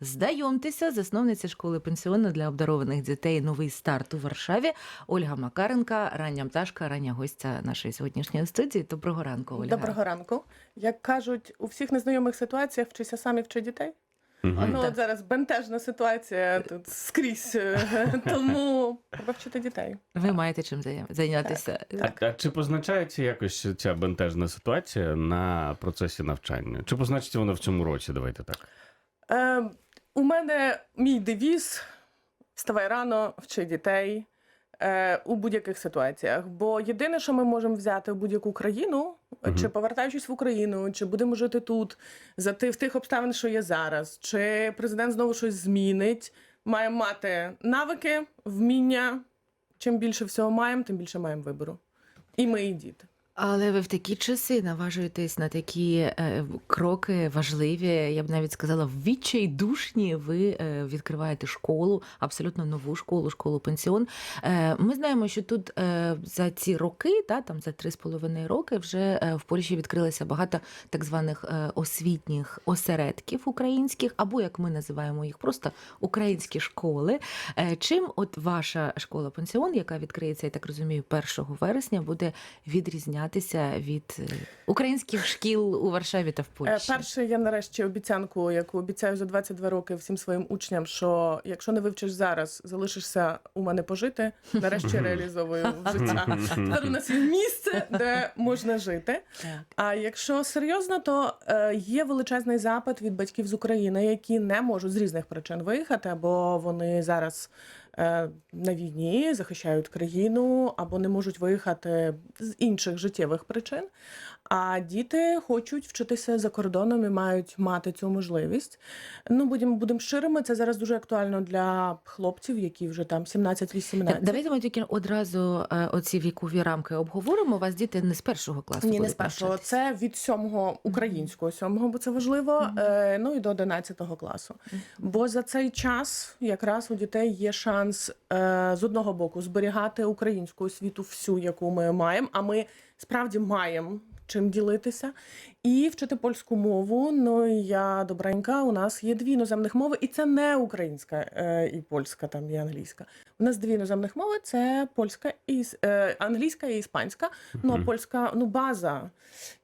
Знайомтеся, засновниця школи пенсіону для обдарованих дітей Новий старт у Варшаві. Ольга Макаренка, рання пташка, рання гостя нашої сьогоднішньої студії. Доброго ранку, Ольга. Доброго ранку. Як кажуть, у всіх незнайомих ситуаціях вчися самі вчи дітей. Мгм. Ну от зараз бентежна ситуація тут скрізь, е, тому треба вчити дітей. Ви маєте чим зайня- зайнятися. А, а чи позначається якось ця бентежна ситуація на процесі навчання? Чи позначиться вона в цьому році? Давайте так. Е, у мене мій девіз вставай рано, вчи дітей у будь-яких ситуаціях. Бо єдине, що ми можемо взяти в будь-яку країну, Мгм. чи повертаючись в Україну, чи будемо жити тут за в тих обставин, що є зараз, чи президент знову щось змінить, маємо мати навики, вміння. Чим більше всього маємо, тим більше маємо вибору. І ми, і діти. Але ви в такі часи наважуєтесь на такі е, кроки важливі. Я б навіть сказала, відчайдушні. Ви е, відкриваєте школу, абсолютно нову школу, школу пенсіон. Е, ми знаємо, що тут е, за ці роки, та там за три з половиною роки, вже е, в Польщі відкрилося багато так званих е, освітніх осередків українських, або як ми називаємо їх, просто українські школи. Е, чим от ваша школа пенсіон, яка відкриється, я так розумію, 1 вересня, буде відрізнятися від е, українських шкіл у Варшаві та в Е, Польщі? Перше, я нарешті обіцянку, яку обіцяю за 22 роки всім своїм учням, що якщо не вивчиш зараз, залишишся у мене пожити. Нарешті реалізовую в життя. Тепер у нас є місце, де можна жити. А якщо серйозно, то е, є величезний запит від батьків з України, які не можуть з різних причин виїхати, або вони зараз на війні захищають країну, або не можуть виїхати з інших життєвих причин. А діти хочуть вчитися за кордоном і мають мати цю можливість. Ну, будемо будемо щирими, це зараз дуже актуально для хлопців, які вже там 17-18. Так, давайте ми тільки одразу е, оці вікові рамки обговоримо. У вас діти не з першого класу. Ні, не з першого. Це від сьомого українського сьомого, бо це важливо. Мгм. е, Ну і до 11 класу. Мгм. Бо за цей час якраз у дітей є шанс е, з одного боку зберігати українську освіту всю, яку ми маємо. А ми справді маємо чим ділитися, і вчити польську мову. Ну я добренька. У нас є дві іноземних мови, і це не українська е, і польська, там і англійська. У нас дві іноземних мови: це польська і е, англійська і іспанська. Ну а польська, ну база.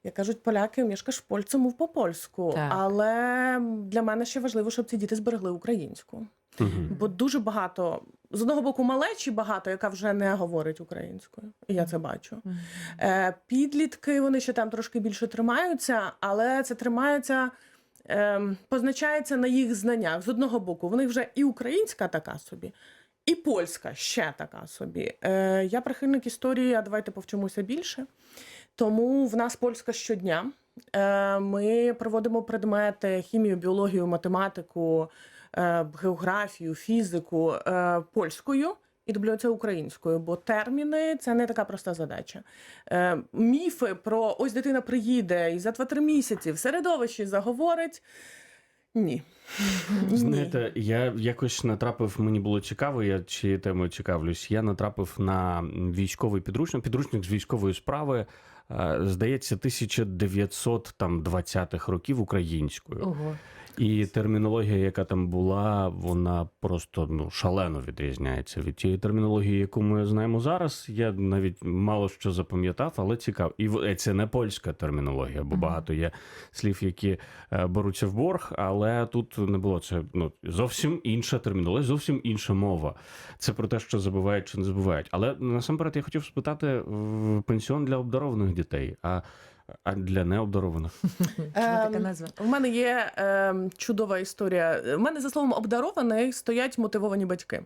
Як кажуть поляки, мішкаш в польцю, мов по польську. Так. Але для мене ще важливо, щоб ці діти зберегли українську. Мгм. Бо дуже багато з одного боку малечі багато, яка вже не говорить українською. І я це бачу. Е, підлітки вони ще там трошки більше тримаються, але це тримається. ем, Позначається на їх знаннях з одного боку. Вони вже і українська така собі, і польська ще така собі. Е, я прихильник історії, а давайте повчимося більше. Тому в нас польська щодня. Е, ми проводимо предмети хімію, біологію, математику, географію, фізику е, польською. І дублюю це українською, бо терміни це не така проста задача. Е, міфи про ось дитина приїде і за 2-3 місяці в середовищі заговорить. Ні. Ні. Знаєте, я якось натрапив, мені було цікаво, я цією темою цікавлюсь. Я натрапив на військовий підручник, підручник з військової справи, е, здається, 1920-х років українською. Ого. І термінологія, яка там була, вона просто ну шалено відрізняється від тієї термінології, яку ми знаємо зараз. Я навіть мало що запам'ятав, але цікаво. І е, це не польська термінологія, бо багато є слів, які е, беруться в борг, але тут не було це ну зовсім інша термінологія, зовсім інша мова. Це про те, що забувають чи не забувають. Але насамперед я хотів спитати в пенсіон для обдарованих дітей. А а для необдарованих Чому така Ем, назва? У мене є ем, чудова історія. У мене за словом обдарований стоять мотивовані батьки.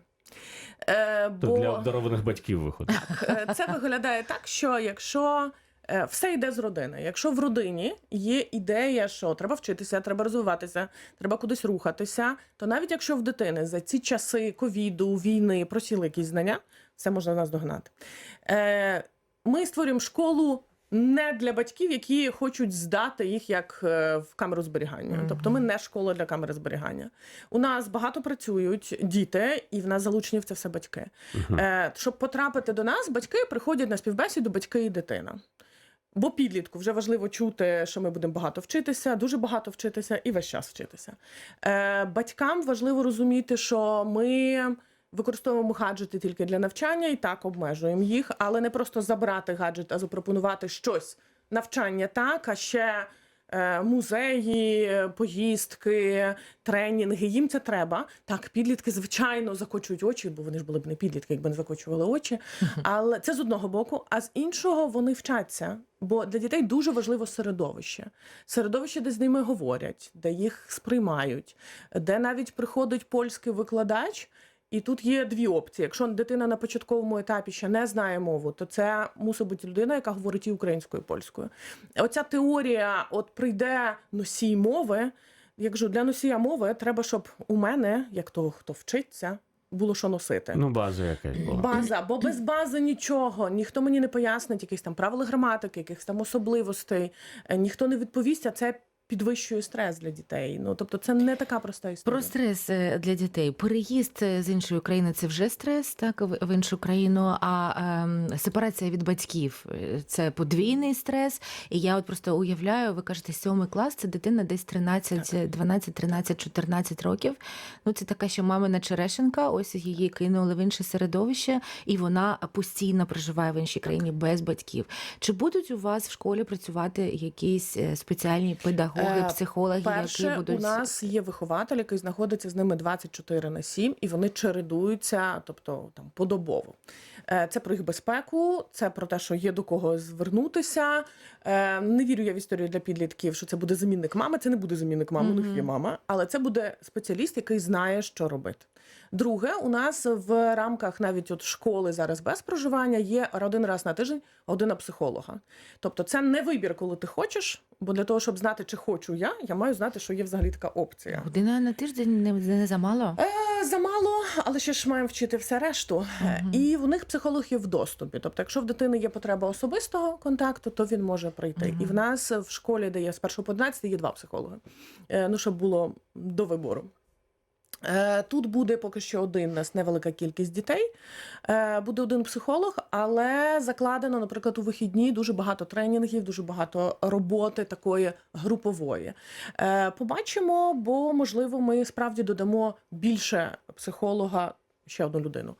Е, то бо для обдарованих батьків виходить. е, це виглядає так, що якщо е, все йде з родини, якщо в родині є ідея, що треба вчитися, треба розвиватися, треба кудись рухатися, то навіть якщо в дитини за ці часи ковіду, війни просіли якісь знання, все можна нас догнати. Е, Ми створюємо школу. Не для батьків, які хочуть здати їх як е, в камеру зберігання. Мгм. Тобто ми не школа для камери зберігання. У нас багато працюють діти, і в нас залучені в це все батьки. Мгм. Е, щоб потрапити до нас, батьки приходять на співбесіду, батьки і дитина. Бо підлітку вже важливо чути, що ми будемо багато вчитися, дуже багато вчитися і весь час вчитися. Е, батькам важливо розуміти, що ми використовуємо гаджети тільки для навчання і так обмежуємо їх, але не просто забрати гаджет, а запропонувати щось. Навчання так, а ще е, музеї, поїздки, тренінги. Їм це треба. Так, підлітки, звичайно, закочують очі, бо вони ж були б не підлітки, якби не закочували очі. Але це з одного боку, а з іншого вони вчаться. Бо для дітей дуже важливо середовище. Середовище, де з ними говорять, де їх сприймають, де навіть приходить польський викладач. І тут є дві опції. Якщо дитина на початковому етапі ще не знає мову, то це мусить бути людина, яка говорить і українською, і польською. Оця теорія, от прийде носій мови. Я кажу, для носія мови треба, щоб у мене, як того, хто вчиться, було що носити. Ну, база якась була. База, бо без бази нічого. Ніхто мені не пояснить якісь там правила граматики, якихось там особливостей. Е, Ніхто не відповість, а це підвищує стрес для дітей. Ну тобто, це не така проста історія. Про стрес е, для дітей. Переїзд е, з іншої країни це вже стрес, так в іншу країну. А ем, сепарація від батьків е, це подвійний стрес. І я от просто уявляю, ви кажете, сьомий клас це дитина десь 13, 12, 13, 14 років. Ну це така, що мамина черешенка, ось її кинули в інше середовище, і вона постійно проживає в іншій країні без батьків. Чи будуть у вас в школі працювати якісь е, спеціальні педагоги, Е, психологи, Перше, які будуть у нас є вихователь, який знаходиться з ними 24 на 7, і вони чередуються, тобто там подобово. Е, Це про їх безпеку, це про те, що є до кого звернутися. Е, Не вірю я в історію для підлітків, що це буде замінник мами. Це не буде замінник мами, у них є мама, але це буде спеціаліст, який знає, що робити. Друге, у нас в рамках навіть от школи зараз без проживання є один раз на тиждень година психолога. Тобто, це не вибір, коли ти хочеш, бо для того, щоб знати, чи хочу я, я маю знати, що є взагалі така опція. Година на тиждень не, не замало. Е, замало, але ще ж маємо вчити все решту. Е, Мгм. І в них психолог є в доступі. Тобто, якщо в дитини є потреба особистого контакту, то він може прийти. І в нас в школі, де є з 1 по 11, є два психологи. Е, Ну, щоб було до вибору. Е, Тут буде поки що один нас невелика кількість дітей. Е, Буде один психолог, але закладено, наприклад, у вихідні дуже багато тренінгів, дуже багато роботи такої групової. Е, Побачимо, бо можливо ми справді додамо більше психолога, ще одну людину.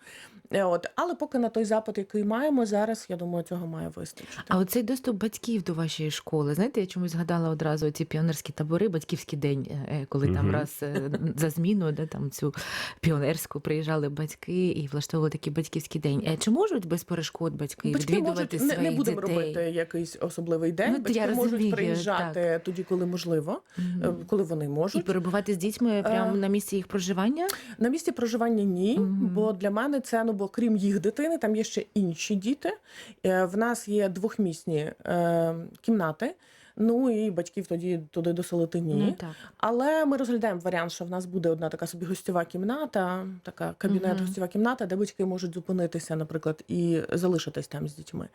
Е, От, але поки на той запит, який маємо зараз, я думаю, цього має вистачити. А оцей доступ батьків до вашої школи, знаєте, я чомусь згадала одразу ці піонерські табори, батьківський день, е, коли там раз е, за зміну, де там цю піонерську приїжджали батьки і влаштовували такий батьківський день. Е, Чи можуть без перешкод батьки, Батьки відвідувати можуть, не, своїх не будемо дітей? робити якийсь особливий день. Ну, Батьки я можуть розумію, приїжджати тоді, коли можливо, е, коли вони можуть І перебувати з дітьми прямо Е, на місці їх проживання? На місці проживання ні, Мгм. бо для мене це ну бо крім їх дитини, там є ще інші діти. Е, В нас є двохмісні е, кімнати. Ну і батьків тоді туди доселити ні. Ну, так. Але ми розглядаємо варіант, що в нас буде одна така собі гостьова кімната, така кабінет, гостьова кімната, де батьки можуть зупинитися, наприклад, і залишитись там з дітьми.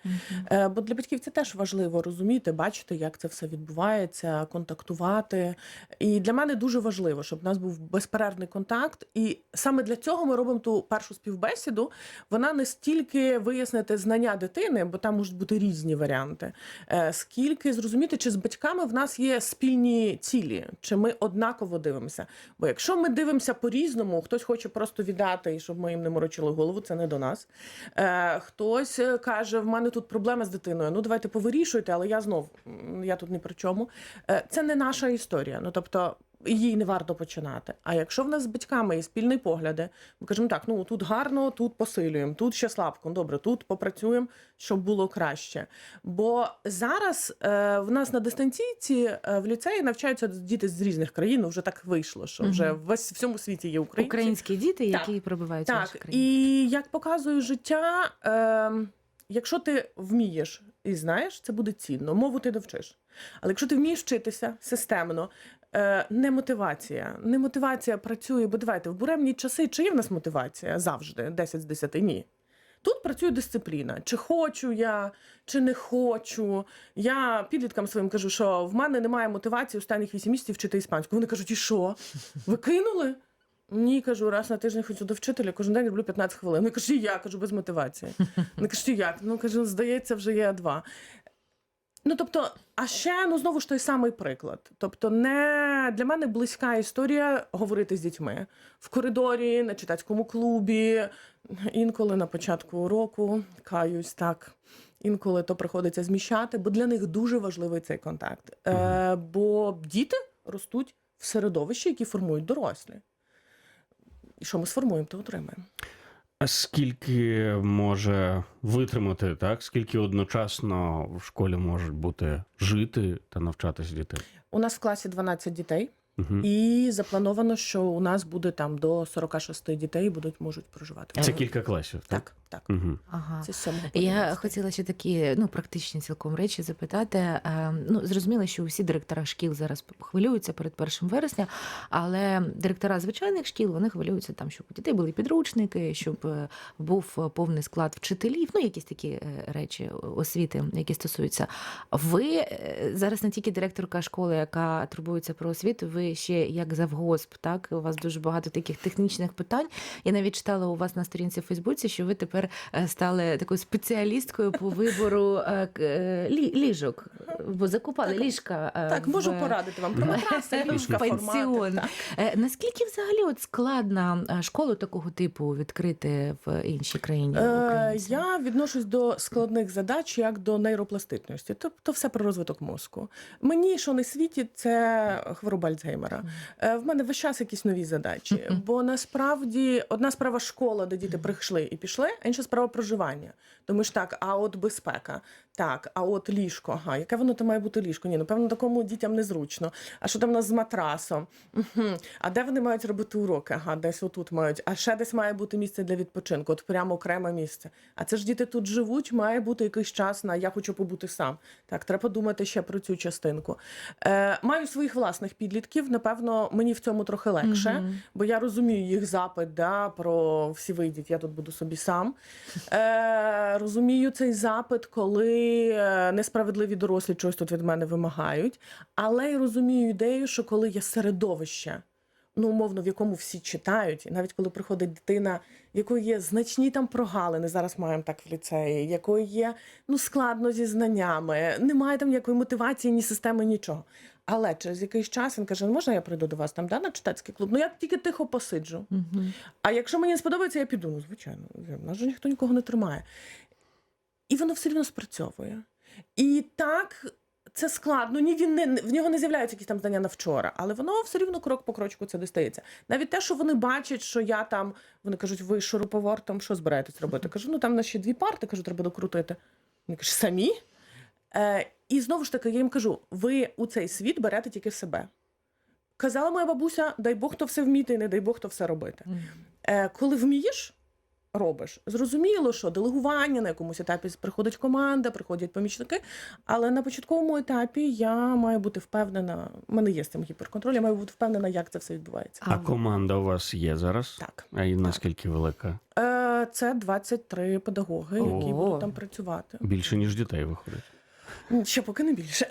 Е, Бо для батьків це теж важливо розуміти, бачити, як це все відбувається, контактувати. І для мене дуже важливо, щоб в нас був безперервний контакт. І саме для цього ми робимо ту першу співбесіду. Вона не стільки вияснити знання дитини, бо там можуть бути різні варіанти, е, скільки зрозуміти, чи з батьками в нас є спільні цілі, чи ми однаково дивимося. Бо якщо ми дивимося по-різному, хтось хоче просто віддати, і щоб ми їм не морочили голову, це не до нас. Е, хтось е, каже: в мене тут проблема з дитиною. Ну давайте повирішуйте, але я знов я тут ні при чому. Е, це не наша історія. Ну тобто. Їй не варто починати. А якщо в нас з батьками є спільні погляди, ми кажемо так: ну тут гарно, тут посилюємо, тут ще слабко. Добре, тут попрацюємо, щоб було краще. Бо зараз е, в нас на дистанційці е, в ліцеї навчаються діти з різних країн. Ну, вже так вийшло, що вже в всьому світі є українці. Українські діти, Так. які пробивають в країні. і як показує життя, е, якщо ти вмієш і знаєш, це буде цінно. Мову ти довчиш. Але якщо ти вмієш вчитися системно, не мотивація. Не мотивація працює, бо давайте в буремні часи, чи є в нас мотивація завжди, 10 з 10? Ні. Тут працює дисципліна. Чи хочу я, чи не хочу. Я підліткам своїм кажу, що в мене немає мотивації останніх 8 місяців вчити іспанську. Вони кажуть, і що? Ви кинули? Ні, кажу, раз на тиждень ходжу до вчителя, кожен день роблю 15 хвилин. Ну кажу, і я кажу без мотивації. Не кажу, як? Ну кажу, здається, вже є два. Ну тобто, а ще ну знову ж той самий приклад. Тобто, не для мене близька історія говорити з дітьми в коридорі, на читацькому клубі, інколи на початку уроку, каюсь так. Інколи то приходиться зміщати, бо для них дуже важливий цей контакт. Е, бо діти ростуть в середовищі, які формують дорослі. І що ми сформуємо, то отримаємо. А скільки може витримати, так? Скільки одночасно в школі можуть бути жити та навчатись діти? У нас в класі 12 дітей. Угу. І заплановано, що у нас буде там до 46 дітей будуть можуть проживати. Це кілька класів, так? Так, так. Угу. Ага. Це сьомого Я 12. хотіла ще такі ну практичні цілком речі запитати. Е, Ну зрозуміло, що усі директора шкіл зараз хвилюються перед першим вересня, але директора звичайних шкіл вони хвилюються там, щоб у дітей були підручники, щоб е, був повний склад вчителів. Ну якісь такі е, речі освіти, які стосуються. Ви е, зараз не тільки директорка школи, яка турбується про освіту. Ви ще як завгосп, так у вас дуже багато таких технічних питань. Я навіть читала у вас на сторінці в Фейсбуці, що ви тепер е, стали такою спеціалісткою по вибору е, е, лі- ліжок, бо закупали Так. ліжка. Так, можу порадити вам про матраси, ліжка, Наскільки взагалі от складно школу такого типу відкрити в іншій країні? Е, українцям? я відношусь до складних задач як до нейропластичності, тобто все про розвиток мозку. Мені, що не світить, це хвороба Альцгеймера. Е, В мене весь час якісь нові задачі. Бо насправді одна справа школа, де діти прийшли і пішли, а інша справа проживання. Думаєш, так, а от безпека, так, а от ліжко, ага, яке воно там має бути ліжко? Ні, ну певно, такому дітям незручно. А що там у нас з матрасом? Угу. А де вони мають робити уроки? Ага, десь отут мають. А ще десь має бути місце для відпочинку, от прямо окреме місце. А це ж діти тут живуть, має бути якийсь час на я хочу побути сам. Так, треба думати ще про цю частинку. Е, маю своїх власних підлітків. Напевно, мені в цьому трохи легше, Мгм. бо я розумію їх запит да, про всі вийдіть, я тут буду собі сам. Е, розумію цей запит, коли е, несправедливі дорослі чогось тут від мене вимагають. Але й розумію ідею, що коли є середовище, ну умовно, в якому всі читають, і навіть коли приходить дитина, в якої є значні там прогалини, зараз маємо так в ліцеї, якої є ну складно зі знаннями, немає там ніякої мотивації, ні системи, нічого. Але через якийсь час він каже: «Ну, можна я прийду до вас там да, на читацький клуб? Ну я тільки тихо посиджу. Мгм. А якщо мені не сподобається, я піду. Ну, звичайно, нас же ніхто нікого не тримає. І воно все рівно спрацьовує. І так. Це складно, ні він не в нього не з'являються якісь там знання на вчора, але воно все рівно крок по крочку це достається. Навіть те, що вони бачать, що я там, вони кажуть, ви шуруповертом що збираєтесь робити? Кажу, ну там на ще дві парти, кажу, треба докрутити. Вони кажуть, самі? Е, і знову ж таки, я їм кажу: ви у цей світ берете тільки себе. Казала моя бабуся: дай Бог то все вміти, і не дай Бог то все робити. Е, коли вмієш, робиш. Зрозуміло, що делегування на якомусь етапі приходить команда, приходять помічники. Але на початковому етапі я маю бути впевнена. У мене є з цим гіперконтроль, я маю бути впевнена, як це все відбувається. А команда у вас є зараз? Так. А і наскільки велика? Е, це 23 педагоги, які О. будуть там працювати. Більше, ніж дітей виходить. Ще поки не більше.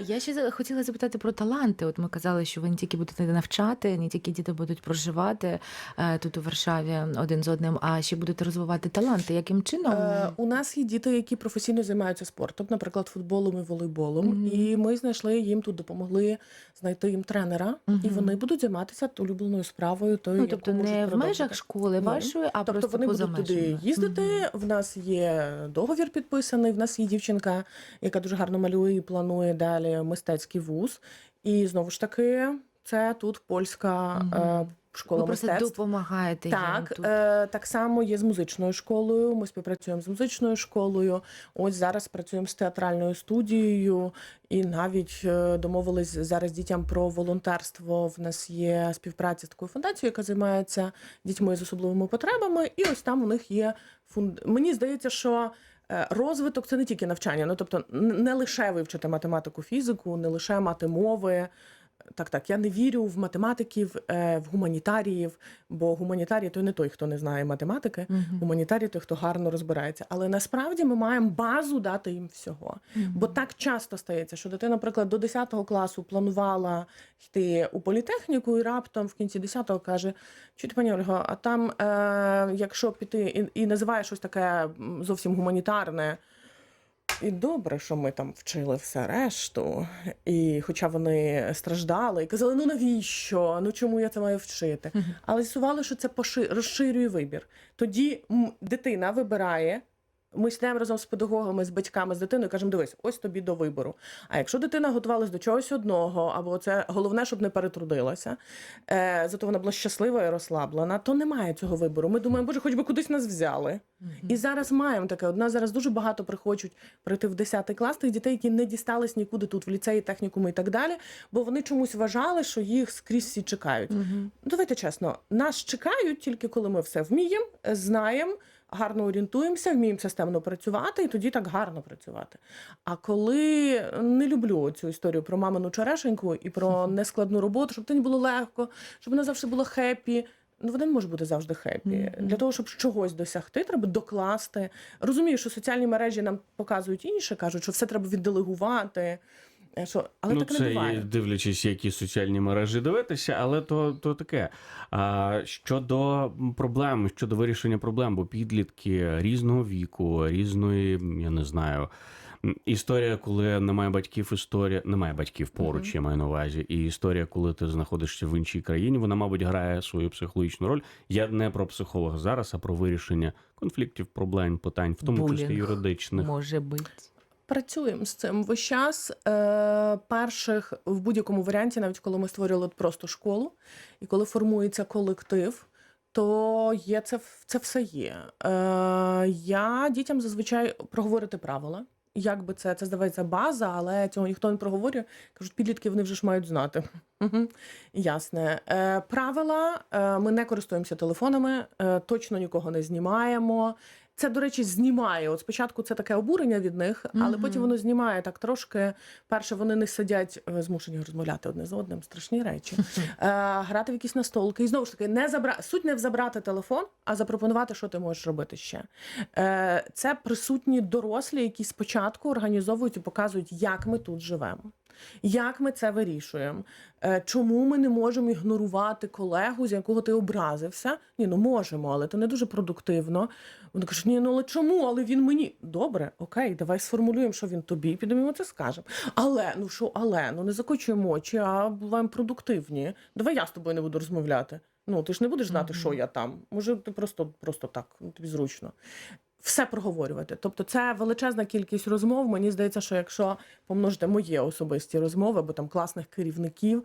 Я ще хотіла запитати про таланти. От ми казали, що ви не тільки будете навчати, не тільки діти будуть проживати е, тут у Варшаві один з одним, а ще будете розвивати таланти. Яким чином? Е, у нас є діти, які професійно займаються спортом, наприклад, футболом і волейболом. Мгм. І ми знайшли їм тут, допомогли знайти їм тренера, і вони будуть займатися улюбленою справою. Тою, ну, тобто не в межах школи вашої, а Тобто просто вони поза будуть туди межами. їздити. Мгм. В нас є договір підписаний. В нас є дівчинка, яка дуже гарно малює і планує далі мистецький вуз. І знову ж таки, це тут польська е, школа Ви просто мистецтв. допомагаєте їм Так, тут. е, так само є з музичною школою. Ми співпрацюємо з музичною школою. Ось зараз працюємо з театральною студією, і навіть е, домовились зараз дітям про волонтерство. В нас є співпраця з такою фундацією, яка займається дітьми з особливими потребами. І ось там у них є фунд. Мені здається, що. Е, Розвиток це не тільки навчання, ну тобто не лише вивчити математику, фізику, не лише мати мови. Так, так, я не вірю в математиків, е, в гуманітаріїв, бо гуманітарій то не той, хто не знає математики. Мгм. Гуманітарій той, хто гарно розбирається. Але насправді ми маємо базу дати їм всього. Мгм. Бо так часто стається, що дитина, наприклад, до 10 класу планувала йти у політехніку, і раптом в кінці 10-го каже: чуєте, пані Ольго, а там, е, якщо піти і, і називає щось таке зовсім гуманітарне. І добре, що ми там вчили все решту. І хоча вони страждали і казали, ну навіщо? Ну чому я це маю вчити? Але з'ясували, що це розширює вибір. Тоді дитина вибирає. Ми сідаємо разом з педагогами, з батьками, з дитиною, і кажемо, дивись, ось тобі до вибору. А якщо дитина готувалась до чогось одного, або це головне, щоб не перетрудилася, е, зато вона була щаслива і розслаблена, то немає цього вибору. Ми думаємо, боже, хоч би кудись нас взяли. І зараз маємо таке. Одна зараз дуже багато приходять прийти в 10 клас тих дітей, які не дістались нікуди тут, в ліцеї, технікуму і так далі, бо вони чомусь вважали, що їх скрізь всі чекають. Мгм. Давайте чесно, нас чекають тільки коли ми все вміємо, знаємо, гарно орієнтуємося, вміємо системно працювати, і тоді так гарно працювати. А коли не люблю цю історію про мамину черешеньку і про нескладну роботу, щоб тобі було легко, щоб вона завжди була хеппі. Ну, вона не може бути завжди хеппі. Мгм. Для того, щоб чогось досягти, треба докласти. Розумію, що соціальні мережі нам показують інше, кажуть, що все треба відделегувати. Е, Що... Але ну, так це не буває. дивлячись, які соціальні мережі дивитися, але то, то таке. А щодо проблем, щодо вирішення проблем, бо підлітки різного віку, різної, я не знаю. Історія, коли немає батьків, історія немає батьків поруч, Мгм. я маю на увазі. І історія, коли ти знаходишся в іншій країні, вона, мабуть, грає свою психологічну роль. Я не про психолога зараз, а про вирішення конфліктів, проблем, питань, в тому числі Булінг. юридичних. Може бути. Працюємо з цим весь час. Е, перших в будь-якому варіанті, навіть коли ми створювали просто школу, і коли формується колектив, то є це, це все є. Е, я дітям зазвичай проговорити правила. Як би це, це здається база, але цього ніхто не проговорює. Кажуть, підлітки вони вже ж мають знати. Ясне. Е, правила: е, ми не користуємося телефонами, е, точно нікого не знімаємо. Це, до речі, знімає. От спочатку це таке обурення від них, але Мгм. потім воно знімає так трошки. Перше, вони не сидять е, змушені розмовляти одне з одним, страшні речі. Е, грати в якісь настолки. І знову ж таки, не забра... суть не в забрати телефон, а запропонувати, що ти можеш робити ще. Е, це присутні дорослі, які спочатку організовують і показують, як ми тут живемо. Як ми це вирішуємо? Е, Чому ми не можемо ігнорувати колегу, з якого ти образився? Ні, ну можемо, але це не дуже продуктивно. Вони кажуть, ні, ну але чому? Але він мені. Добре, окей, давай сформулюємо, що він тобі, підемо йому це скажемо. Але, ну що, але, ну не закочуємо очі, а буваємо продуктивні. Давай я з тобою не буду розмовляти. Ну, ти ж не будеш знати, Мгм. що я там. Може, ти просто, просто так, ну, тобі зручно. Все проговорювати. Тобто, це величезна кількість розмов. Мені здається, що якщо помножити мої особисті розмови, або там класних керівників,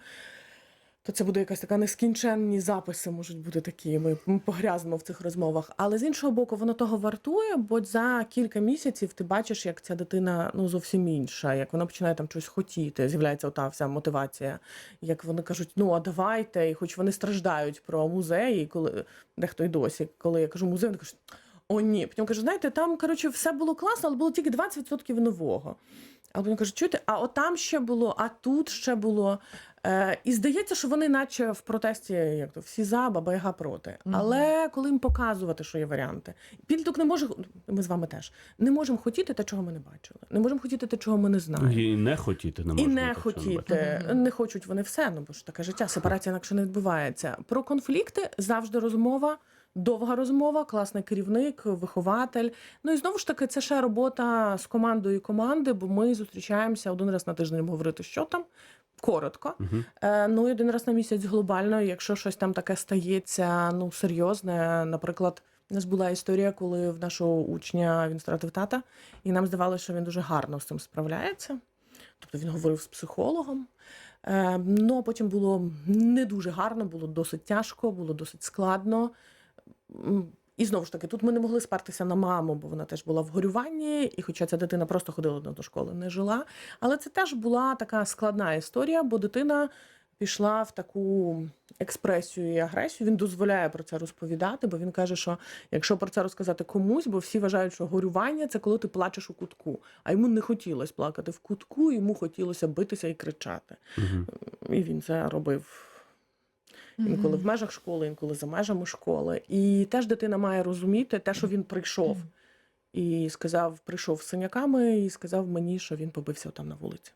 то це буде якась така нескінченні записи, можуть бути такі. Ми погрязнемо в цих розмовах. Але з іншого боку, воно того вартує, бо за кілька місяців ти бачиш, як ця дитина ну зовсім інша, як вона починає там щось хотіти. З'являється ота вся мотивація. Як вони кажуть, ну а давайте, і хоч вони страждають про музеї, коли дехто й досі, коли я кажу музей, вони кажуть. О, ні. Потім кажу, знаєте, там коротше все було класно, але було тільки 20% нового. А потім кажуть, чуєте, а от там ще було, а тут ще було. Е, і здається, що вони, наче в протесті, як то всі за, баба яга проти. Мгм. Але коли їм показувати, що є варіанти, підліток не може, ми з вами теж не можемо хотіти те, чого ми не бачили. Не можемо хотіти те, чого ми не знаємо. І не хотіти не І не так хотіти. Мгм. не хочуть вони все, ну бо ж таке життя, сепарація інакше не відбувається. Про конфлікти завжди розмова, довга розмова, класний керівник, вихователь. Ну і знову ж таки, це ще робота з командою команди, бо ми зустрічаємося один раз на тиждень говорити, що там. Коротко. Е, ну і один раз на місяць глобально, якщо щось там таке стається, ну серйозне. Наприклад, у нас була історія, коли в нашого учня він втратив тата, і нам здавалося, що він дуже гарно з цим справляється. Тобто він говорив з психологом. Е, ну а потім було не дуже гарно, було досить тяжко, було досить складно. І знову ж таки, тут ми не могли спертися на маму, бо вона теж була в горюванні, і хоча ця дитина просто ходила до школи, не жила. Але це теж була така складна історія, бо дитина пішла в таку експресію і агресію. Він дозволяє про це розповідати, бо він каже, що якщо про це розказати комусь, бо всі вважають, що горювання це коли ти плачеш у кутку. А йому не хотілося плакати в кутку, йому хотілося битися і кричати. Мгм. І він це робив інколи в межах школи, інколи за межами школи. І теж дитина має розуміти те, що він прийшов. І сказав, прийшов з синяками і сказав мені, що він побився там на вулиці.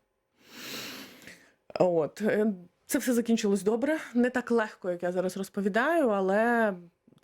От. е, Це все закінчилось добре. Не так легко, як я зараз розповідаю, але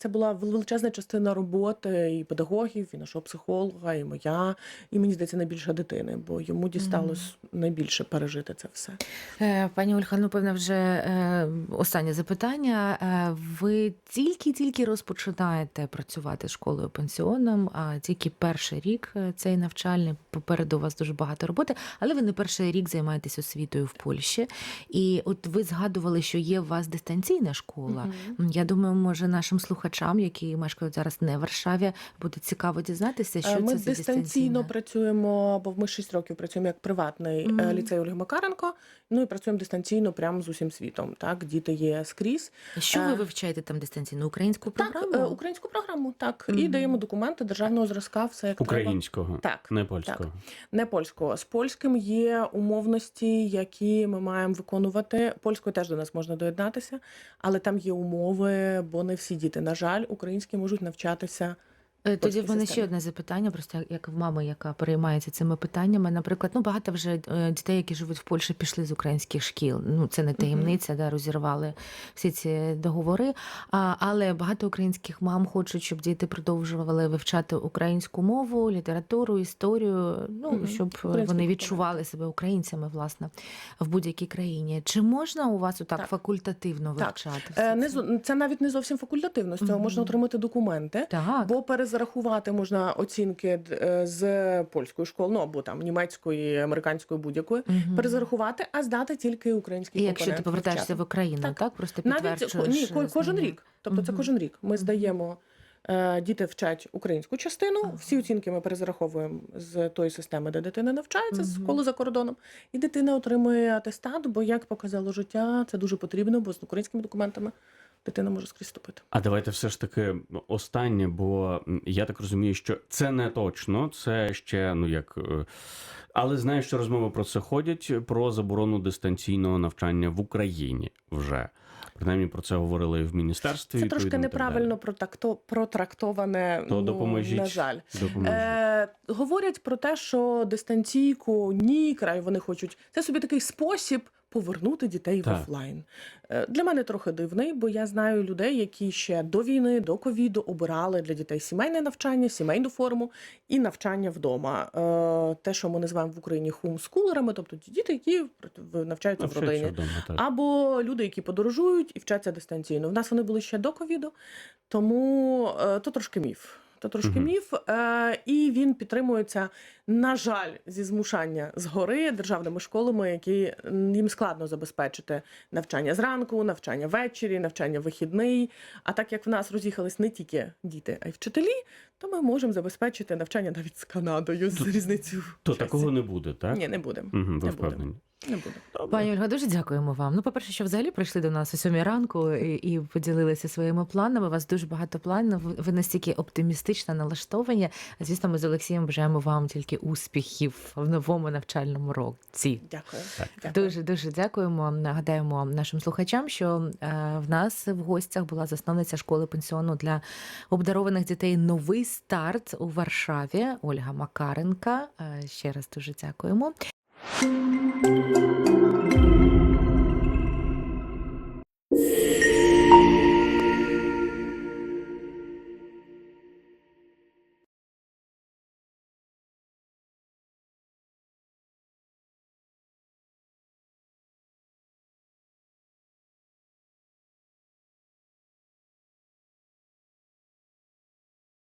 це була величезна частина роботи і педагогів, і нашого психолога, і моя, і мені здається, найбільше дитини, бо йому дісталось найбільше пережити це все. Е, Пані Ольга, ну певне, вже е, останнє запитання. Е, Ви тільки-тільки розпочинаєте працювати з школою пенсіоном, а тільки перший рік цей навчальний. Попереду у вас дуже багато роботи, але ви не перший рік займаєтесь освітою в Польщі. І от ви згадували, що є у вас дистанційна школа. Мгм. Я думаю, може нашим слухачам, які мешкають зараз не в Варшаві, буде цікаво дізнатися, Е, що Ми це за дистанційно працюємо, бо ми 6 років працюємо як приватний Мгм. е, ліцей Ольги Макаренко. Ну і працюємо дистанційно прямо з усім світом. Так, діти є скрізь. Що ви Е, вивчаєте там дистанційно? Українську програму? е, українську програму, так. І даємо документи державного зразка, все як треба. Українського, Так, не польського. Не польського. З польським є умовності, які ми маємо виконувати. Польською теж до нас можна доєднатися, але там є умови, бо не всі діти, на жаль, українські можуть навчатися. Е, Тоді в мене ще одне запитання, просто як- в мами, яка переймається цими питаннями. Наприклад, ну багато вже е, дітей, які живуть в Польщі, пішли з українських шкіл. Ну це не таємниця, да, розірвали всі ці договори. А, але багато українських мам хочуть, щоб діти продовжували вивчати українську мову, літературу, історію. Ну Мгм. щоб е, Українські вони відчували себе українцями, власне, в будь-якій країні. Чи можна у вас отак Так. факультативно вивчати? все Е, Не це? навіть не зовсім факультативно. З цього Мгм. можна отримати документи. Так. Бо перезарахувати можна оцінки е, з польської школи, ну або там німецької, американської будь-якої. Мгм. Перезарахувати, а здати тільки український І якщо ти повертаєшся в Україну, так, Так. просто Навіть підтверджуєш ко- ні, кожен рік. Тобто це кожен рік. Ми здаємо. е, Діти вчать українську частину. Ага. Всі оцінки ми перезараховуємо з тої системи, де дитина навчається, з Мгм. школи за кордоном. І дитина отримує атестат, бо як показало життя, це дуже потрібно, бо з українськими документами дитина може скрізь вступити. А давайте все ж таки останнє, бо я так розумію, що це не точно, це ще ну як. е, Але знаю, що розмови про це ходять про заборону дистанційного навчання в Україні вже. Принаймні про це говорили і в міністерстві. Це трошки неправильно протакто, протрактоване. То ну, допоможіть. на жаль. Допоможіть. Е, говорять про те, що дистанційку ні, край вони хочуть. Це собі такий спосіб повернути дітей Так. в офлайн. Е, для мене трохи дивний, бо я знаю людей, які ще до війни, до ковіду обирали для дітей сімейне навчання, сімейну форму і навчання вдома. Е, те, що ми називаємо в Україні хумскулерами, тобто діти, які в- навчаються в родині. вдома, так. Або люди, які подорожують і вчаться дистанційно. В нас вони були ще до ковіду, тому е, то трошки міф. То трошки Мгм. міф, і він підтримується, на жаль, зі змушання згори державними школами, які їм складно забезпечити навчання зранку, навчання ввечері, навчання вихідний. А так як в нас роз'їхались не тільки діти, а й вчителі, то ми можемо забезпечити навчання навіть з Канадою з різницею. То часі. такого не буде, так? ні, не будемо. Угу, ви не буде. Не буде. Пані Ольга, дуже дякуємо вам. Ну, по-перше, що взагалі прийшли до нас о сьомій ранку і, і поділилися своїми планами. У вас дуже багато планів. Ви- Ви настільки оптимістично налаштовані. Звісно, ми з Олексієм бажаємо вам тільки успіхів в новому навчальному році. Дякую. Так. Дуже дуже дякуємо. Нагадаємо нашим слухачам, що е, в нас в гостях була засновниця школи пенсіону для обдарованих дітей Новий старт у Варшаві. Ольга Макаренка. Е, Ще раз дуже дякуємо.